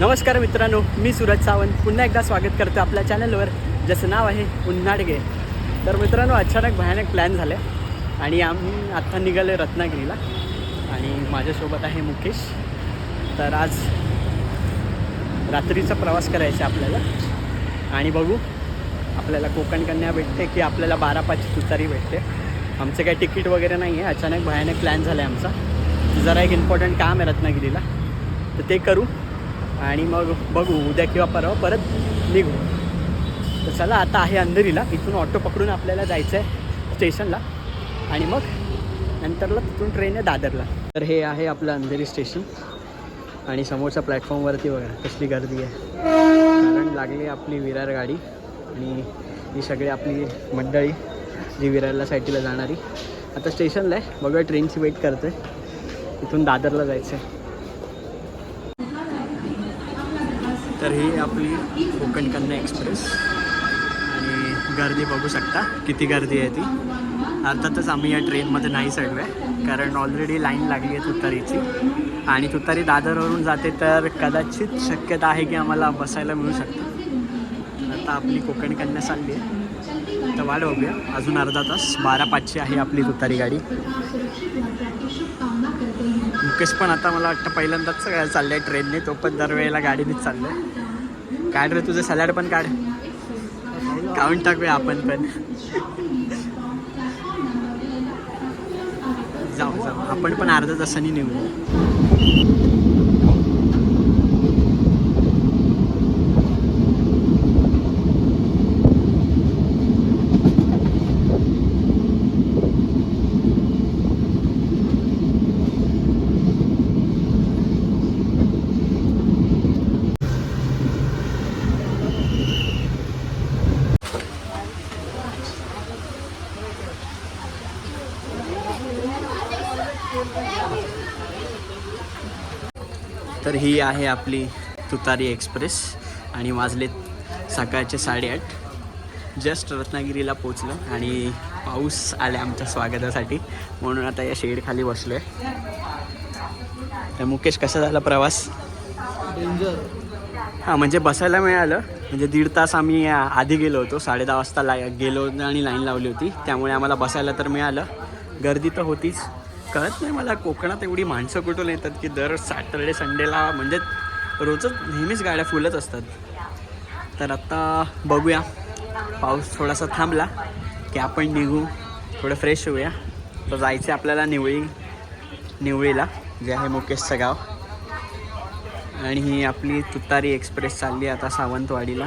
नमस्कार मित्रांनो मी सूरज सावंत. पुन्हा एकदा स्वागत करतो आपल्या चॅनलवर. ज्याचं नाव आहे उन्हाडगे. तर मित्रांनो अचानक भयानक प्लॅन झाले. आणि आम्ही आत्ता निघाले रत्नागिरीला. आणि माझ्यासोबत आहे मुकेश. तर आज रात्रीचा प्रवास करायचा आहे आपल्याला. आणि बघू आपल्याला कोकण कन्या भेटते की आपल्याला बारा पाचची तुतारी भेटते. आमचं काही तिकीट वगैरे नाही आहे. अचानक भयानक प्लॅन झाला आहे आमचा. जरा एक इम्पॉर्टंट काम आहे रत्नागिरीला. तर ते करू. आणि मग बघू उद्या किंवा परवा परत निघू. तर चला आता आहे अंधेरीला. इथून ऑटो पकडून आपल्याला जायचं आहे स्टेशनला. आणि मग नंतरला तिथून ट्रेन आहे दादरला. तर हे आहे आपलं अंधेरी स्टेशन. आणि समोरच्या प्लॅटफॉर्मवरती बघा कसली गर्दी आहे. कारण लागली आपली विरार गाडी. आणि ही सगळी आपली मंडळी जी विरारला साईटीला जाणारी. आता स्टेशनला आहे. बघूया ट्रेनची वेट करते इथून दादरला जायचं आहे तर ही आपली कोकण कन्या एक्सप्रेस. आणि गर्दी बघू शकता किती गर्दी आहे ती. अर्थातच आम्ही या ट्रेनमध्ये नाही चढलो आहे कारण ऑलरेडी लाईन लागली आहे तुतारीची. आणि तुतारी दादरवरून जाते तर कदाचित शक्यता आहे की आम्हाला बसायला मिळू शकतं. आता आपली कोकण कन्या चालली आहे. तर वाढ बघूया. अजून अर्धा तास बारा पाचशे आहे आपली तुतारी गाडी. मुकेश पण आता मला वाटतं पहिल्यांदाच चाललं आहे ट्रेनने तो पण दरवेळेला गाडीनेच चाललं आहे काढ रे तुझं सॅलड पण काढ. काढून टाकूया आपण पण. जाऊ जाऊ. आपण पण अर्ध्या तासाने निघू. ही आहे आपली तुतारी एक्सप्रेस आणि वाजलेत सकाळचे साडेआठ. जस्ट रत्नागिरीला पोचलो आणि पाऊस आला आमच्या स्वागतासाठी. म्हणून आता या शेडखाली बसलो आहे तर मुकेश कसा झाला प्रवास? डेंजर हां म्हणजे बसायला मिळालं. म्हणजे दीड तास आम्ही आधी गेलो होतो. साडे दहा वाजता ला गेलो आणि लाईन लावली होती. त्यामुळे आम्हाला बसायला तर मिळालं. गर्दी तर होतीच. कळत नाही मला कोकणात एवढी माणसं कुठून येतात की दर सॅटर्डे संडेला म्हणजे रोजच नेहमीच गाड्या फुलच असतात. तर आत्ता बघूया. पाऊस थोडासा थांबला की आपण निघू थोडं फ्रेश होऊया. तर जायचं आपल्याला निवळी निवळीला जे आहे मुकेशचं गाव. आणि ही आपली तुतारी एक्सप्रेस चालली आता सावंतवाडीला.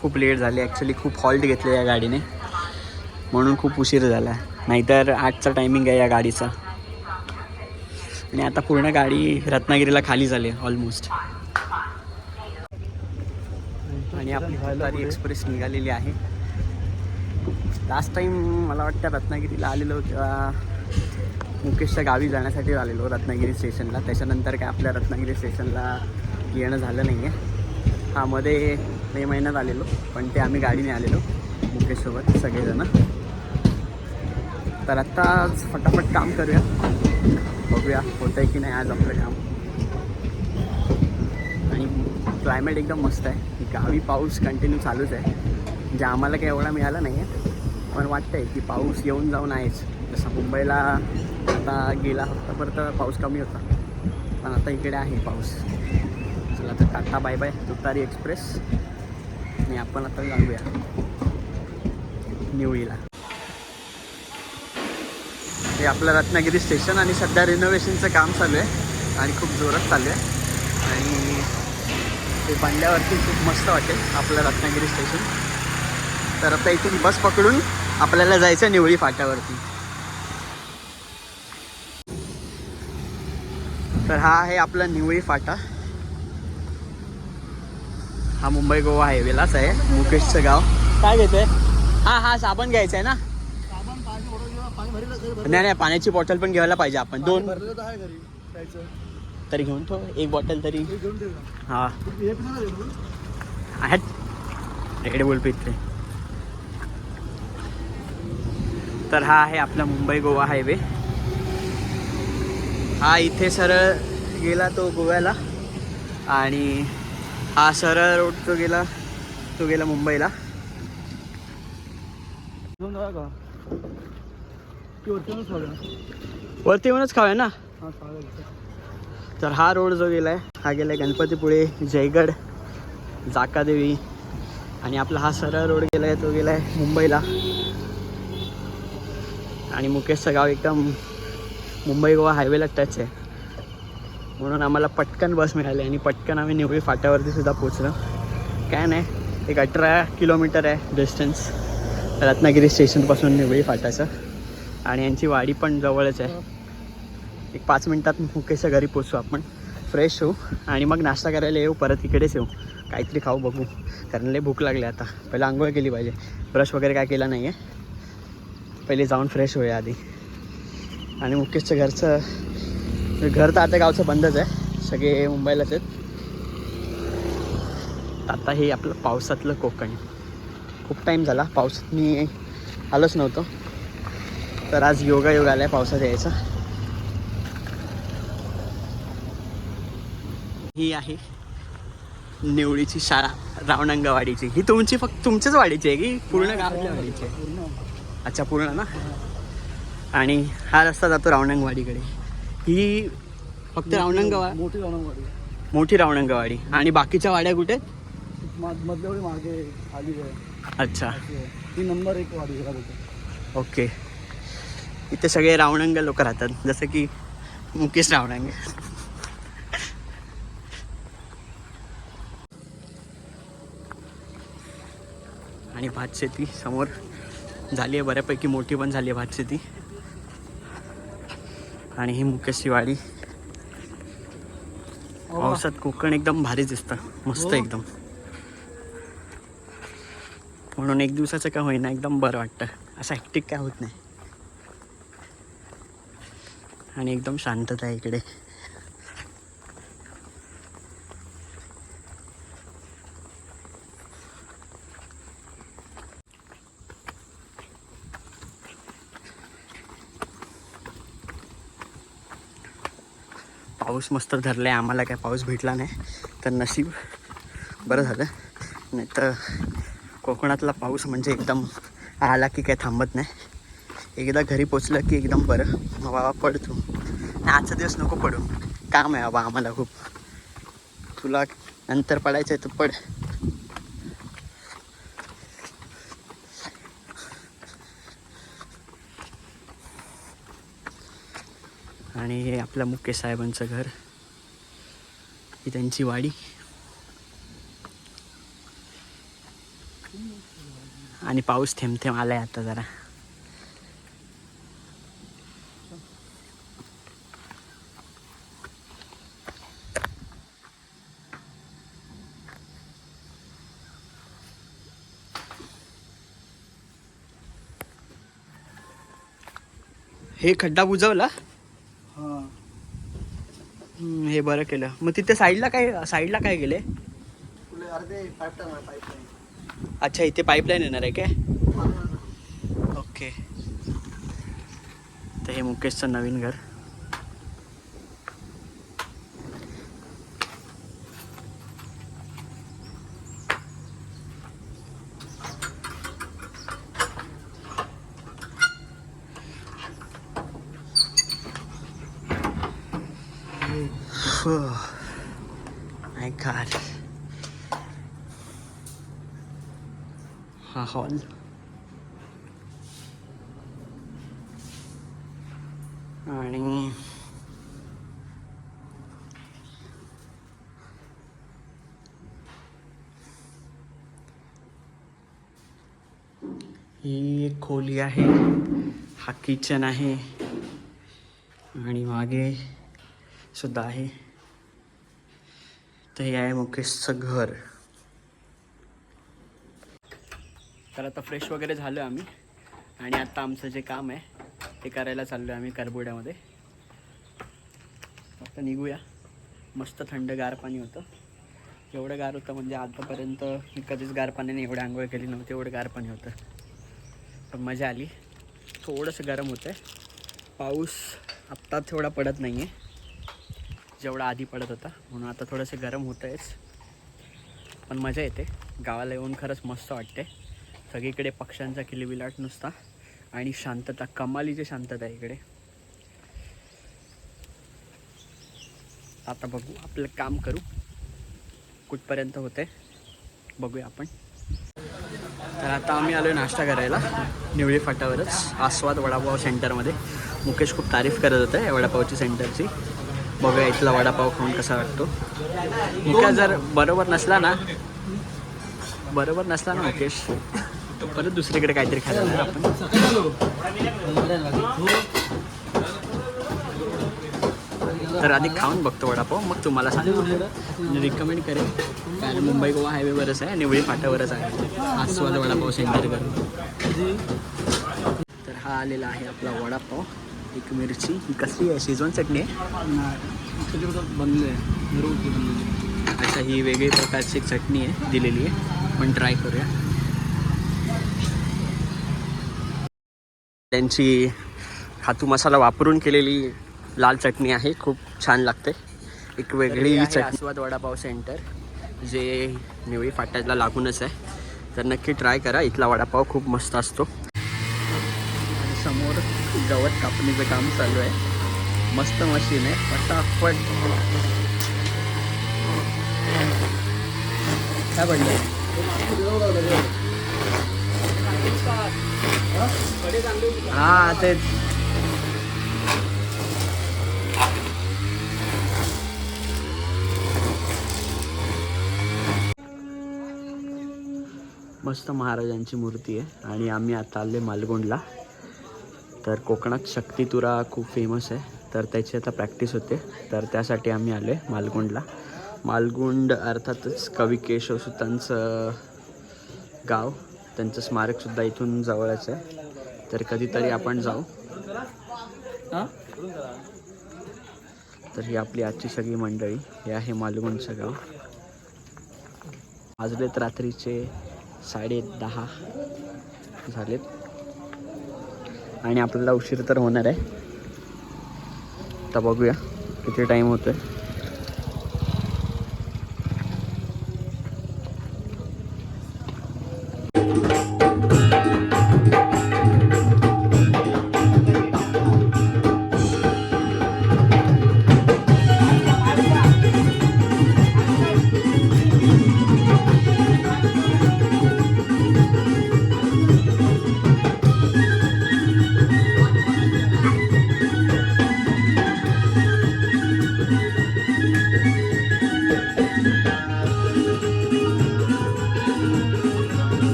खूप लेट झाली ॲक्च्युली खूप हॉल्ट घेतले या गाडीने. म्हणून खूप उशीर झाला. नाहीतर आठचा टायमिंग आहे या गाडीचा. आणि आता पूर्ण गाडी रत्नागिरीला खाली झाली ऑलमोस्ट आणि आपली तुतारी एक्सप्रेस निघालेली आहे. लास्ट टाईम मला वाटतं रत्नागिरीला आलेलो तेव्हा मुकेशच्या गावी जाण्यासाठी आलेलो रत्नागिरी स्टेशनला त्याच्यानंतर काय आपल्या रत्नागिरी स्टेशनला येणं झालं नाही आहे हा मध्ये मे महिन्यात आलेलो पण ते आम्ही गाडीने आलेलो मुकेशसोबत सगळेजणं. तर आत्ता फटाफट काम करूया. बघूया होतं आहे की नाही आज आपलं काम. आणि क्लायमेट एकदम मस्त आहे. गावी पाऊस कंटिन्यू चालूच आहे. म्हणजे आम्हाला काही एवढा मिळाला नाही आहे पण वाटतं आहे की पाऊस येऊन जाऊन आहेच. जसं मुंबईला आता गेला हप्तापर्यंत पाऊस कमी होता. पण आता इकडे आहे पाऊस. चला तर tata bye bye Tutari express. आणि आपण आता जाऊया. निवळीला हे आपलं रत्नागिरी स्टेशन आणि सध्या रिनोव्हेशनचं काम चालू आहे आणि खूप जोरात चालू आहे. आणि ते बनल्यावरती खूप मस्त वाटेल आपलं रत्नागिरी स्टेशन तर आता इथून बस पकडून आपल्याला जायचं निवळी फाट्यावरती. तर हा आहे आपला निवळी फाटा. हा मुंबई गोवा हायवेलाच आहे. मुकेशचं गाव. काय घेतोय? हा हा साबण घ्यायचा आहे ना साबण पाणी ओढून पाणी भरलं तरी भरलं. नाही नाही पाण्याची बॉटल पण घ्यायला पाहिजे आपण. दोन तर घेऊन ठेव एक बॉटल तरी. हे. आहेत. रेड बुल पिते तर हा आहे आपला मुंबई गोवा हायवे. हा इथे सरळ गेला तो गोव्याला. आणि हा सरळ रोड तो गेला तो गेला मुंबईला. वरती येऊनच खाऊया. ना? तर हा रोड जो गेलाय हा गेलाय गणपतीपुळे जयगड जाकादेवी. आणि आपला हा सरळ रोड गेलाय तो गेलाय मुंबईला. आणि मुकेशचं गाव एकदम मुंबई गोवा हायवेला टच आहे. म्हणून आम्हाला पटकन बस मिळाली आणि पटकन आम्ही निवळी फाट्यावरती सुद्धा पोचलो काय नाही एक अठरा किलोमीटर आहे डिस्टन्स रत्नागिरी स्टेशनपासून निवळी फाट्याचं. आणि यांची वाडी पण जवळच आहे. एक पाच मिनटात मुकेशच्या घरी पोचू आपण. फ्रेश होऊ. आणि मग नाश्ता करायला येऊ परत इकडेच येऊ. काहीतरी खाऊ बघू. कारण लय भूक लागली आता. पहिला आंघोळ केली पाहिजे. ब्रश वगैरे काय केला नाही आहे पहिले जाऊन फ्रेश होऊया आधी. आणि मुकेशच्या घरचं घर तर आता गावचं बंदच आहे. सगळे मुंबईलाच आहेत. आता हे आपलं पावसातलं कोकण. खूप टाईम झाला. पावसात मी आलोच नव्हतो. तर आज योगा योग आला आहे पावसात यायचा. ही आहे निवळीची शाळा रावणंगवाडीची. ही तुमची फक्त तुमच्याच वाडीची आहे की पूर्ण गावातल्या वाडीची आहे? अच्छा पूर्ण ना? आणि हा रस्ता जातो रावणंगवाडीकडे. ही फक्त रावणंगवा मोठी रावणवाडी मोठी रावणंगवाडी. आणि बाकीच्या वाड्या कुठे? मधल्यावडी मागे आली आहे. अच्छा. ती नंबर एक वाडी ओके. इथे सगळे रावणंग लोक राहतात. जसं की मुकेश रावणंग. आणि भातशेती समोर झाली आहे बऱ्यापैकी मोठी पण झाली आहे भातशेती. आणि ही मुकेशची वाडी पावसात कोकण एकदम भारी दिसतं. मस्त. एकदम. म्हणून एक दिवसाचं काय होईना एकदम बरं वाटतं. असं हॅक्टिक काय होत नाही. आणि एकदम शांतता आहे इकडे. पाऊस मस्त धरलाय आम्हाला काय पाऊस भेटला नाही तर नशीब बरं झालं. नाही तर कोकणातला पाऊस म्हणजे एकदम आला की काय थांबत नाही. एकदा घरी पोचलं की एकदम बरं. मग बाबा पडतो. आणि आजचा दिवस नको पडू. काम आहे बाबा आम्हाला खूप. तुला नंतर पडायचं आहे तर पड. आणि हे आपल्या मुकेश साहेबांचं घर. ही त्यांची वाडी. आणि पाऊस थेंब थेंब आलाय आता जरा. हे खड्डा बुजवला? हां. हे बरं केलं. मग तिथे साईडला काय साईडला काय गेले? अच्छा इथे पाईपलाईन येणार आहे काय? ओके तर हे मुकेशचं नवीन घर. My God. हा हॉल आणि ही एक खोली आहे. हा किचन आहे. आणि मागे सुद्धा आहे. तर हे आहे मुकेशचं घर. तर आता फ्रेश वगैरे झालो आम्ही. आणि आता आमचं जे काम आहे ते करायला चाललो आहे आम्ही करबोड्यामध्ये. आता निघूया. मस्त थंड गार पाणी होतं. एवढं गार होतं म्हणजे आतापर्यंत मी कधीच गार पाण्याने एवढं आंघोळ केली नव्हती एवढं गार पाणी होतं. पण मजा आली. थोडंसं गरम होतं आहे पाऊस आत्ता थोडा पडत नाही आहे जेवढा आधी पडत होता म्हणून आता थोडंसं गरम होतं आहेच पण मजा येते. गावाला येऊन खरंच मस्त वाटते. सगळीकडे पक्ष्यांचा किलबिलाट नुसता आणि शांतता कमालीची शांतता आहे इकडे. आता बघू आपलं काम करू. कुठपर्यंत होते बघूया आपण. तर आता आम्ही आलो नाश्ता करायला निवळी फाट्यावरच आस्वाद वडापाव सेंटरमध्ये. मुकेश खूप तारीफ करत होते या वडापावची सेंटरची. बघूया इथला वडापाव खाऊन कसा वाटतो. मुका जर बरोबर नसला ना बरोबर नसला ना मुकेश परत दुसरीकडे काहीतरी खायला आपण. तर आधी खाऊन बघतो वडापाव मग तुम्हाला सांगतो. रिकमेंड करेन. कारण मुंबई गोवा हायवेवरच आहे निवळी फाट्यावरच आहे. आस्वाद वडापाव सेंटर करून तर हा आलेला आहे आपला वडापाव. एक मिरची ही कसली आहे? शिजवण चटणी आहे? बनले घरगुती बनलेली अच्छा ही वेगळी प्रकारची एक चटणी आहे दिलेली आहे. पण ट्राय करूया. त्यांची खातू मसाला वापरून केलेली लाल चटणी आहे. खूप छान लागते. एक वेगळी चटणी. वडापाव सेंटर जे निवळी फाट्याला लागूनच आहे. तर नक्की ट्राय करा. इथला वडापाव खूप मस्त असतो. गवत कापणीचं काम चालू आहे. मस्त मशीन आहे. फटाफट काय पडलं हा तेच. मस्त महाराजांची मूर्ती आहे. आणि आम्ही आता आले मालगोंडला. तर कोकणात शक्तितुरा खूप फेमस आहे. तर त्याची आता प्रॅक्टिस होते. तर त्यासाठी आम्ही आलो आहे मालगुंडला. मालगुंड अर्थातच कवी केशवसुतांचं गाव. त्यांचं स्मारकसुद्धा इथून जवळच आहे. तर कधीतरी आपण जाऊ. तर ही आपली आजची सगळी मंडळी. हे आहे मालगुंडचं गाव. वाजलेत रात्रीचे साडे दहा झालेत. आणि आपल्याला उशीर तर होणार आहे. तर बघूया किती टाईम होतोय.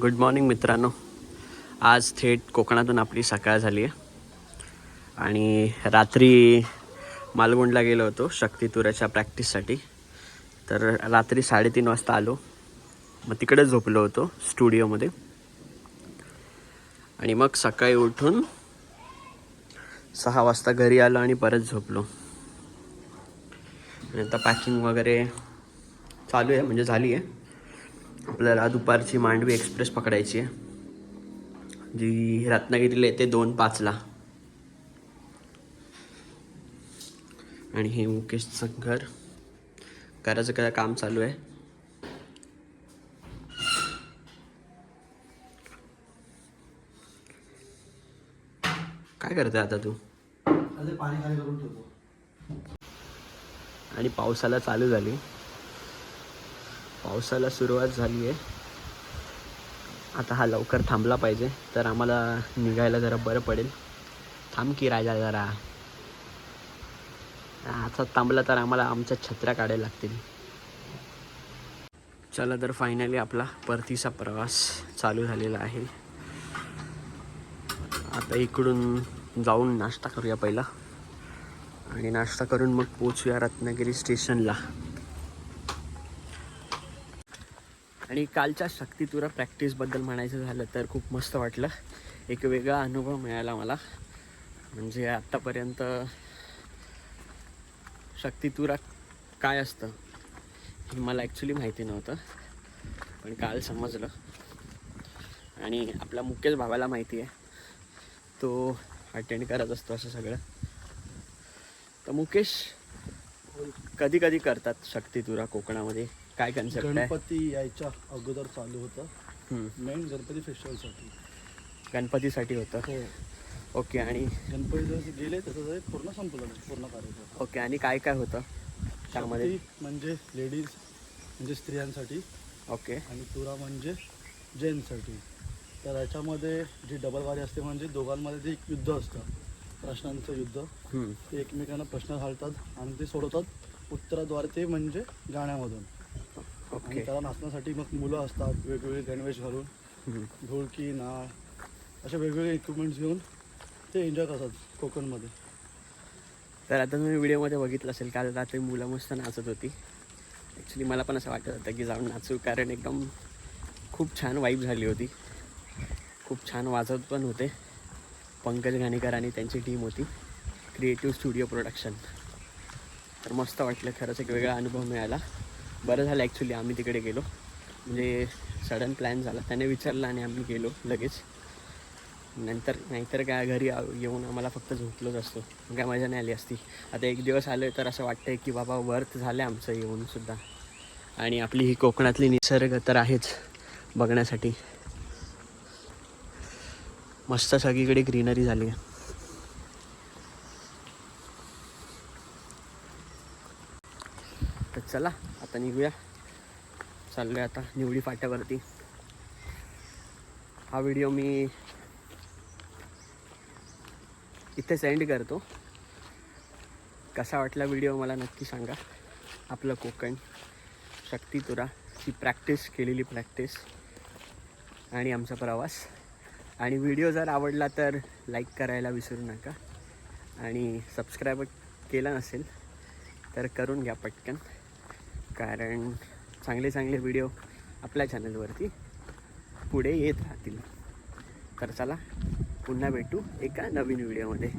गुड मॉर्निंग मित्रांनो. आज थेट कोकणातून आपली सकाळ झाली आहे. आणि रात्री मालवणला गेलो होतो शक्तितुराच्या प्रॅक्टिससाठी तर रात्री साडेतीन वाजता आलो. मग तिकडे झोपलो होतो स्टुडिओमध्ये आणि मग सकाळी उठून सहा वाजता घरी आलो आणि परत झोपलो. आणि आता पॅकिंग वगैरे चालू आहे म्हणजे झाली आहे. आपल्याला दुपारची मांडवी एक्सप्रेस पकडायची आहे. जी रत्नागिरीला येते दोन पाचला. आणि हे मुकेशचं घर घराचं काय काम चालू आहे? काय करतोय आता तू? पाणी खाली करून ठेवतो. आणि पावसाला चालू झाली. पावसाला सुरुवात झाली आहे. आता हा लवकर थांबला पाहिजे तर आम्हाला निघायला जरा बरं पडेल. थांब की राजा जरा. आता थांबला तर आम्हाला आमच्या छत्र्या काढायला लागतील. चला तर फायनली आपला परतीचा प्रवास चालू झालेला आहे. आता इकडून जाऊन नाश्ता करूया पहिला. आणि नाश्ता करून मग पोचूया रत्नागिरी स्टेशनला आणि कालच्या शक्तितुरा प्रॅक्टिसबद्दल म्हणायचं झालं तर खूप मस्त वाटलं. एक वेगळा अनुभव मिळाला मला. म्हणजे आत्तापर्यंत शक्तितुरा काय असतं हे मला ॲक्च्युली माहिती नव्हतं. पण काल समजलं. आणि आपल्या मुकेश भावाला माहिती आहे. तो अटेंड करत असतो असं सगळं. तर मुकेश कधी कधी करतात शक्तितुरा कोकणामध्ये. काय कन्सेप्ट आहे? गणपती यायच्या अगोदर चालू होतं. हम्म. मेन गणपती फेस्टिवलसाठी गणपतीसाठी होतं. हो. ओके आणि? गणपती जसं गेले तसं ते पूर्ण संपलं पूर्ण कार्यक्रम ओके आणि काय काय होतं? त्यामध्ये? शक्ती म्हणजे लेडीज म्हणजे स्त्रियांसाठी. ओके. आणि तुरा म्हणजे जेंट्ससाठी तर याच्यामध्ये जी डबल वारी असते म्हणजे दोघांमध्ये जे एक युद्ध असतं प्रश्नांचं युद्ध हम्म. ते एकमेकांना प्रश्न घालतात आणि ते सोडवतात. उत्तराद्वारे ते म्हणजे गाण्यामधून. आणि त्याला नाचण्यासाठी मग मुलं असतात वेगवेगळे गणवेश घालून. ढोलकी नाळ असे वेगवेगळे इक्विपमेंट्स घेऊन ते एन्जॉय करतात कोकणमध्ये. तर आता तुम्ही व्हिडिओमध्ये बघितलं असेल काल रात्री मुलं मस्त नाचत होती. ॲक्च्युली मला पण असं वाटत होतं की जाऊन नाचू कारण एकदम खूप छान वाईब झाली होती. खूप छान वाजवत पण होते. पंकज घाणेकर आणि त्यांची टीम होती. क्रिएटिव्ह स्टुडिओ प्रोडक्शन तर मस्त वाटलं खरंच एक वेगळा अनुभव मिळाला. बरं झालं ॲक्च्युली आम्ही तिकडे गेलो. म्हणजे सडन प्लॅन झाला. त्याने विचारलं आणि आम्ही गेलो लगेच. नंतर नाहीतर काय घरी येऊन आम्हाला फक्त झोपलोच असतो. काय मजा नाही आली असती. आता एक दिवस आलो तर असं वाटतंय की बाबा वर्थ झालं आमचं येऊनसुद्धा आणि आपली ही कोकणातली निसर्ग तर आहेच बघण्यासाठी. मस्त सगळीकडे ग्रीनरी झाली. आहे तर चला. आता निघूया. चाललोय आता निवडी फाट्यावरती. हा व्हिडिओ मी इथे सेंड करतो. कसा वाटला व्हिडिओ मला नक्की सांगा. आपलं कोकण शक्तितुरा ही प्रॅक्टिस केलेली प्रॅक्टिस आणि आमचा प्रवास. आणि व्हिडिओ जर आवडला तर लाईक करायला विसरू नका. आणि सबस्क्राईब केला नसेल तर करून घ्या पटकन. कारण चांगले चांगले व्हिडिओ आपल्या चॅनलवरती पुढे येत राहतील. तर चला पुन्हा भेटू एका नवीन व्हिडिओमध्ये